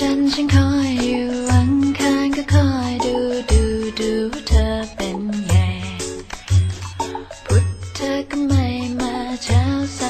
จันทร์ฉันคอยอยู่อังคารก็คอยดูดูดูเธอเป็นไงพุธเธอก็ไม่มาเช้าสา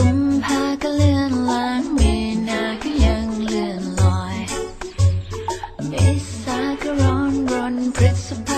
กุมภาก็เลื่อนลางเมนาก็ยังเลื่อนลอย เมษาก็ร้อนรนพฤษภา